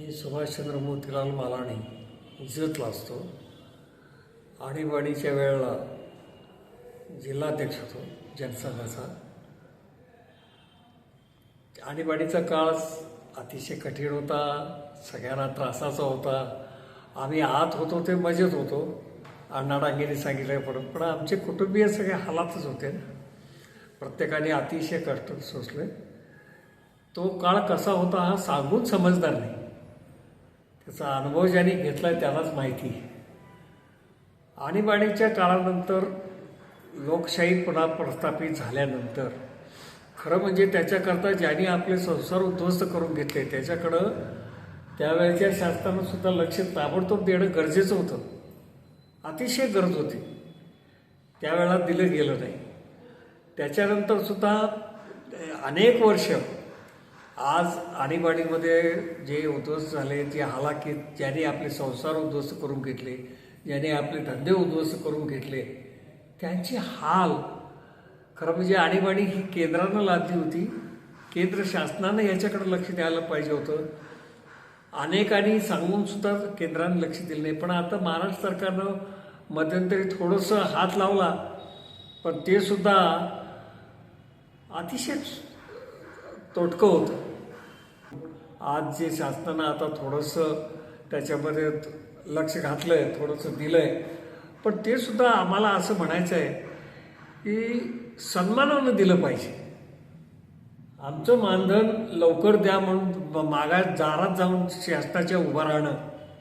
मी सुभाषचंद्र मोतीलाल मालाणी इजतला असतो. आणीबाणीच्या वेळेला जिल्हाध्यक्ष होतो जनसंघाचा. आणीबाणीचा काळ अतिशय कठीण होता सगळ्यांना त्रासाचा होता. आम्ही आत होतो ते मजेत होतो. अण्णा डांगेने सांगितल्याप्रमाणे पण आमचे कुटुंबीय सगळे हालातच होते ना. प्रत्येकाने अतिशय कष्ट सोसले. तो काळ कसा होता हा सांगून समजणार नाही. त्याचा अनुभव ज्यांनी घेतला त्यालाच माहिती आणीबाणीच्या काळानंतर लोकशाही पुन्हा प्रस्थापित झाल्यानंतर खरं म्हणजे त्याच्याकरता ज्यांनी आपले संसार उद्ध्वस्त करून घेतले त्याच्याकडं त्यावेळेच्या शासनानं सुद्धा लक्ष ताबडतोब देणं गरजेचं होतं. अतिशय गरज होती. त्यावेळेला दिलं गेलं नाही. त्याच्यानंतर सुद्धा अनेक वर्ष आज आणीबाणीमध्ये जे उद्ध्वस्त झाले जे हालाकी ज्यांनी आपले संसार उद्ध्वस्त करून घेतले ज्याने आपले धंदे उद्ध्वस्त करून घेतले त्यांची हाल खरं म्हणजे आणीबाणी ही केंद्रानं लादली होती. केंद्र शासनानं याच्याकडे लक्ष द्यायला पाहिजे होतं. अनेकांनी सांगून सुद्धा केंद्राने लक्ष दिलं नाही. पण आता महाराष्ट्र सरकारनं मध्यंतरी थोडंसं हात लावला. पण ते सुद्धा अतिशय तोटकं होतं. आज जे शासनानं आता थोडंसं त्याच्यामध्ये लक्ष घातलं आहे थोडंसं दिलं आहे पण ते सुद्धा आम्हाला असं म्हणायचं आहे की सन्मानानं दिलं पाहिजे. आमचं मानधन लवकर द्या म्हणून मागास दारात जाऊन शासनाच्या उभं राहणं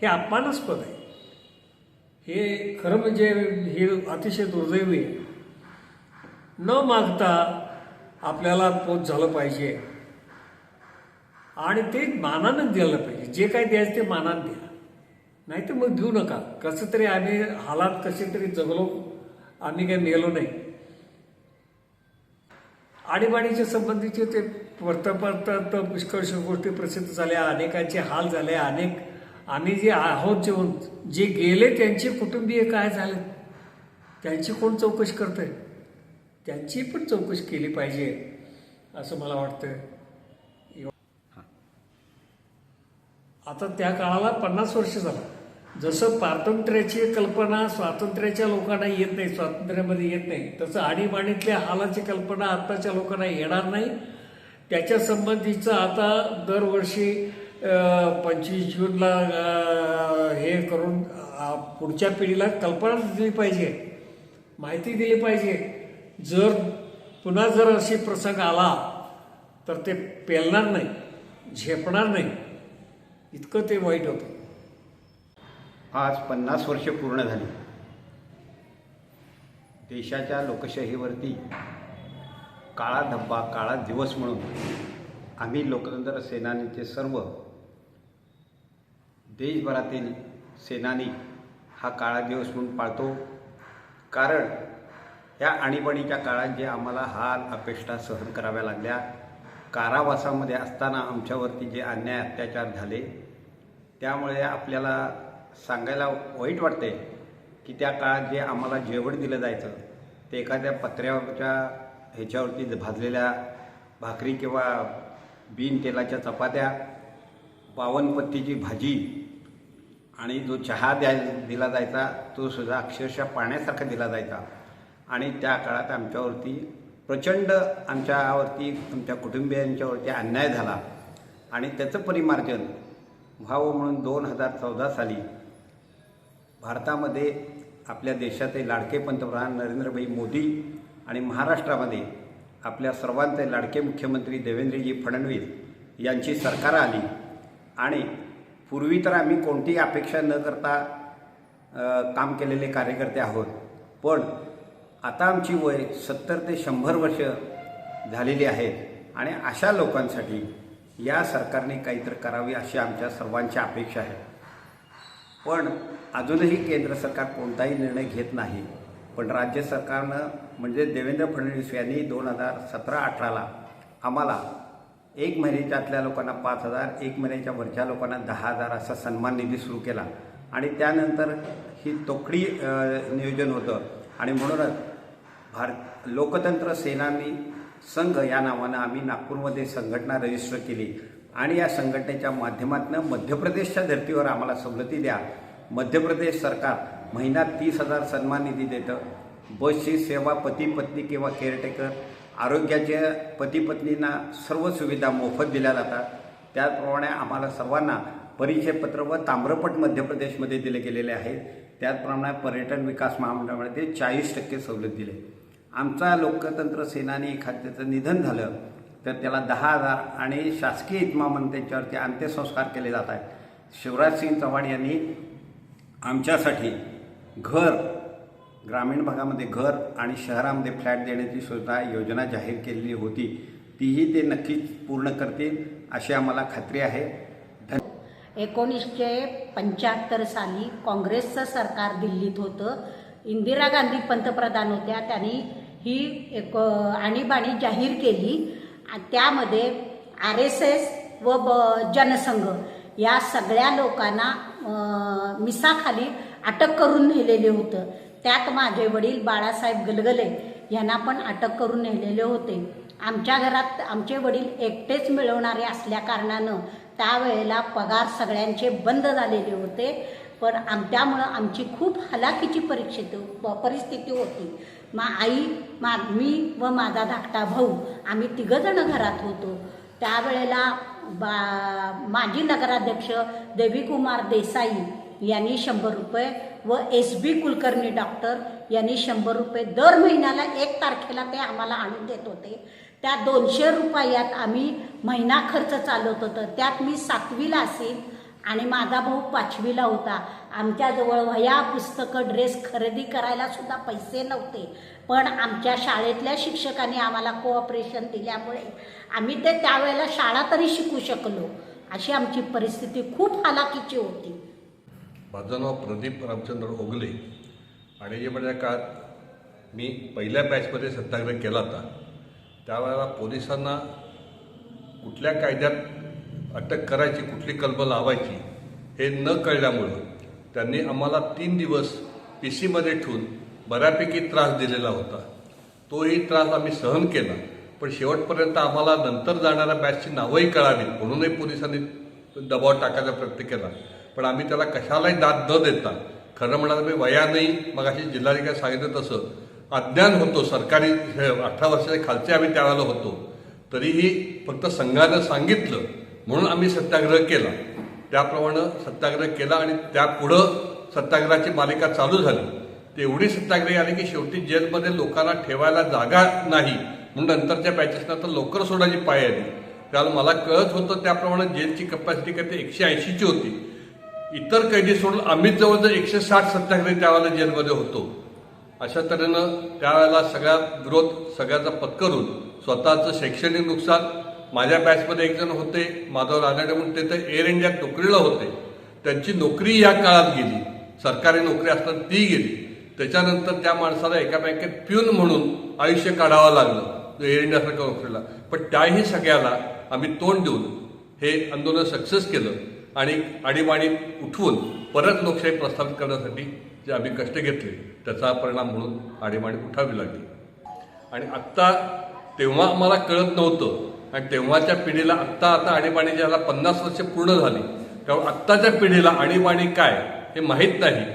हे अपमानास्पद आहे. हे खरं म्हणजे हे अतिशय दुर्दैवी आहे. न मागता आपल्याला पोच झालं पाहिजे. आणि ते मानानं द्यायला पाहिजे. जे काही द्यायचं ते मानानं द्या. नाही तर मग देऊ नका. कसं तरी आम्ही हालात कसे तरी जगलो. आम्ही काही मेलो नाही. आणीबाणीच्या संबंधीचे ते वर्तमानपत्रात पुष्कळशा गोष्टी प्रसिद्ध झाल्या. अनेकांचे हाल झाले. अनेक आम्ही जे आहोत जेवण जे गेले त्यांचे कुटुंबीय काय झाले? त्यांची कोण चौकशी करतंय? त्यांची पण चौकशी केली पाहिजे असं मला वाटतं आता त्या काळाला पन्नास वर्ष झालं. जसं पारतंत्र्याची कल्पना स्वातंत्र्याच्या लोकांना येत नाही स्वातंत्र्यामध्ये येत नाही तसं आणीबाणीतल्या हालाची कल्पना आत्ताच्या लोकांना येणार नाही. त्याच्या संबंधीचं आता दरवर्षी पंचवीस जूनला हे करून पुढच्या पिढीला कल्पना दिली पाहिजे. माहिती दिली पाहिजे. जर पुन्हा जर अशी प्रसंग आला तर ते पेलणार नाही झेपणार नाही. इतकं ते वाईट होतं. आज पन्नास वर्ष पूर्ण झाली. देशाच्या लोकशाहीवरती काळा धब्बा काळा दिवस म्हणून आम्ही लोकतंत्र सेनानीचे सर्व देशभरातील सेनानी हा काळा दिवस म्हणून पाळतो. कारण या आणीबाणीच्या काळात जे आम्हाला हाल अपेष्टा सहन कराव्या लागल्या कारावासामध्ये असताना आमच्यावरती जे अन्याय अत्याचार झाले त्यामुळे आपल्याला सांगायला वाईट वाटते की त्या काळात जे आम्हाला जेवण दिलं जायचं ते एखाद्या पत्र्याच्या ह्याच्यावरती भाजलेल्या भाकरी किंवा बिन तेलाच्या चपात्या पावनपत्तीची भाजी आणि जो चहा द्या दिला जायचा तो सुद्धा अक्षरशः पाण्यासारखा दिला जायचा. आणि त्या काळात आमच्यावरती प्रचंड आमच्यावरती आमच्या कुटुंबियांच्यावरती अन्याय झाला. आणि त्याचं परिमार्जन व्हावं म्हणून दोन हजार चौदा साली भारतामध्ये आपल्या देशाचे लाडके पंतप्रधान नरेंद्रभाई मोदी आणि महाराष्ट्रामध्ये आपल्या सर्वांचे लाडके मुख्यमंत्री देवेंद्रजी फडणवीस यांची सरकार आली. आणि पूर्वी तर आम्ही कोणतीही अपेक्षा न करता काम केलेले कार्यकर्ते आहोत. पण आता आमची वय सत्तर ते शंभर वर्ष झालेली आहेत आणि अशा लोकांसाठी या सरकारने काहीतरी करावी अशी आमच्या सर्वांची अपेक्षा आहे. पण अजूनही केंद्र सरकार कोणताही निर्णय घेत नाही. पण राज्य सरकारनं म्हणजे देवेंद्र फडणवीस यांनी दोन हजार सतरा अठराला आम्हाला एक महिन्याच्या आतल्या लोकांना पाच हजार एक महिन्याच्या वरच्या लोकांना दहा हजार असा सन्मान निधी सुरू केला. आणि त्यानंतर ही तोकडी नियोजन होतं. आणि म्हणूनच भारत लोकतंत्र सेनानी संघ या नावानं आम्ही नागपूरमध्ये संघटना रजिस्टर केली. आणि या संघटनेच्या माध्यमातून मध्य प्रदेशच्या धर्तीवर आम्हाला सवलती द्या. मध्य प्रदेश सरकार महिन्यात तीस हजार सन्मान निधी देतं. बसची सेवा पती पत्नी किंवा केअरटेकर आरोग्याच्या पती पत्नींना सर्व सुविधा मोफत दिल्या जातात. त्याचप्रमाणे आम्हाला सर्वांना परिचयपत्र व ताम्रपट मध्य प्रदेशमध्ये दिले गेलेले आहेत. त्याचप्रमाणे पर्यटन विकास महामंडळामध्ये चाळीस टक्के सवलत दिले. आमचा लोकतंत्र सेनानी एखाद्याचं निधन झालं तर त्याला दहा हजार आणि शासकीय इतमामन त्यांच्यावरती अंत्यसंस्कार केले जात आहेत. शिवराज सिंग चव्हाण यांनी आमच्यासाठी घर ग्रामीण भागामध्ये घर आणि शहरामध्ये फ्लॅट देण्याची सुद्धा योजना जाहीर केलेली होती. तीही ते नक्कीच पूर्ण करतील अशी आम्हाला खात्री आहे. धन्यवाद एकोणीसशे पंच्याहत्तर साली काँग्रेसचं सरकार दिल्लीत होतं. इंदिरा गांधी पंतप्रधान होत्या त्यांनी ही एक आणीबाणी जाहीर केली. त्यामध्ये आर एस एस व ब जनसंघ या सगळ्या लोकांना मिसाखाली अटक करून नेलेले होतं. त्यात माझे वडील बाळासाहेब गलगले यांना पण अटक करून नेलेले होते. आमच्या घरात आमचे वडील एकटेच मिळवणारे असल्या कारणानं त्यावेळेला पगार सगळ्यांचे बंद झालेले होते. पण आम त्यामुळं आमची खूप हलाखीची परीक्षित परिस्थिती होती. मा आई मा मी व माझा धाकटा भाऊ आम्ही तिघंजणं घरात होतो. त्यावेळेला बा माजी नगराध्यक्ष देवीकुमार देसाई यांनी शंभर रुपये व एस बी कुलकर्णी डॉक्टर यांनी शंभर रुपये दर महिन्याला एक तारखेला ते आम्हाला आणून देत होते. त्या दोनशे रुपयात आम्ही महिना खर्च चालवत होतं. त्यात मी सातवीला असेल आणि माझा भाऊ पाचवीला होता. आमच्याजवळ वह्या पुस्तकं ड्रेस खरेदी करायला सुद्धा पैसे नव्हते. पण आमच्या शाळेतल्या शिक्षकांनी आम्हाला कोऑपरेशन दिल्यामुळे आम्ही ते त्यावेळेला शाळा तरी शिकू शकलो. अशी आमची परिस्थिती खूप हालाकीची होती. माझं नाव प्रदीप रामचंद्र ओगले. आणि जे म्हणजे काळात मी पहिल्या बॅचमध्ये सत्याग्रह केला होता. त्यावेळेला पोलिसांना कुठल्या कायद्यात अटक करायची कुठली कल्प लावायची हे न कळल्यामुळं त्यांनी आम्हाला तीन दिवस पी सीमध्ये ठेवून बऱ्यापैकी त्रास दिलेला होता. तोही त्रास आम्ही सहन केला पण शेवटपर्यंत आम्हाला नंतर जाणाऱ्या बॅचची नावंही कळाली म्हणूनही पोलिसांनी दबाव टाकायचा प्रयत्न केला. पण आम्ही त्याला कशालाही दाद न देता खरं म्हणाल मी वयानेही मग अशी जिल्हाधिकारी सांगितलं तसं अज्ञान होतो सरकारी अठरा वर्षाच्या खालचे आम्ही त्यावेळेला होतो. तरीही फक्त संघानं सांगितलं म्हणून आम्ही सत्याग्रह केला. त्याप्रमाणे सत्याग्रह केला आणि त्यापुढं सत्याग्रहाची मालिका चालू झाली. ते एवढी सत्याग्रही आली की शेवटी जेलमध्ये लोकांना ठेवायला जागा नाही. म्हणून नंतरच्या बॅचेसना तर लवकर सोडायची पाय आली. त्याला मला कळत होतं त्याप्रमाणे जेलची कपॅसिटी काय ते एकशे ऐंशीची होती. इतर कैदी सोडून आम्हीच जवळजवळ एकशे साठ सत्याग्रही त्यावेळेला जेलमध्ये होतो. अशा तऱ्हेनं त्यावेळेला सगळा विरोध सगळ्याचा पत्करून स्वतःचं शैक्षणिक नुकसान माझ्या बॅचमध्ये एक जण होते माधव रानडे म्हणून ते तर एअर इंडियात नोकरीला होते. त्यांची नोकरी या काळात गेली. सरकारी नोकरी असताना ती गेली. त्याच्यानंतर त्या माणसाला एका बँकेत पिऊन म्हणून आयुष्य काढावं लागलं एअर इंडियासारख्या नोकरीला. पण त्याही सगळ्याला आम्ही तोंड देऊन हे आंदोलन सक्सेस केलं आणि आणीबाणी उठवून परत लोकशाही प्रस्थापित करण्यासाठी जे आम्ही कष्ट घेतले त्याचा परिणाम म्हणून आणीबाणी उठावी लागली. आणि आत्ता तेव्हा आम्हाला कळत नव्हतं आणि तेव्हाच्या पिढीला आत्ता आता आणीबाणी ज्याला पन्नास वर्ष पूर्ण झाली त्यामुळे आत्ताच्या पिढीला आणीबाणी काय हे माहीत नाही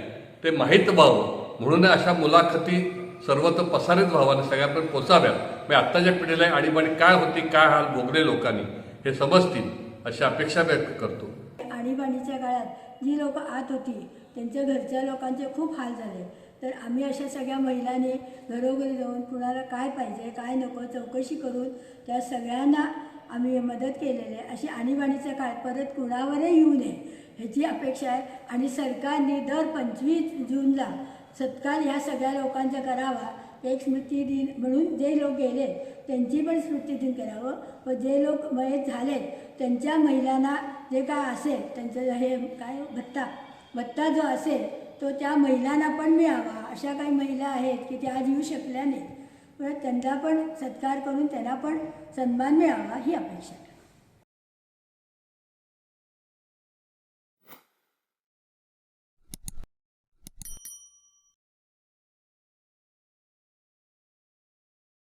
ते माहीत व्हावं. म्हणून अशा मुलाखती सर्वत्र पसारित व्हाव्या आणि सगळ्यांपर्यंत पोचाव्यात म्हणजे आत्ताच्या पिढीला आणीबाणी काय होती काय हाल भोगले लोकांनी हे समजतील अशी अपेक्षा व्यक्त करतो. आणीबाणीच्या काळात जी लोक आत होती त्यांच्या घरच्या लोकांचे खूप हाल झाले. तर आम्ही अशा सगळ्या महिलांनी घरोघरी जाऊन कुणाला काय पाहिजे काय नको चौकशी करून त्या सगळ्यांना आम्ही मदत केलेली आहे. अशी आणीबाणीचा काळ परत कुणावरही येऊ नये. ह्याची अपेक्षा आहे. आणि सरकारने दर पंचवीस जूनला सत्कार ह्या सगळ्या लोकांचा करावा. एक स्मृती दिन म्हणून जे लोक गेले त्यांची पण स्मृती दिन करावं. व जे लोक मयत झालेत त्यांच्या महिलांना जे काय असेल त्यांचं हे काय हो? भत्ता. भत्ता जो असेल तो त्या महिलांना पण मिळावा अशा काही महिला आहेत की त्या आज येऊ शकल्या नाहीत. त्यांना पण सत्कार करून त्यांना पण सन्मान मिळावा ही अपेक्षा आहे.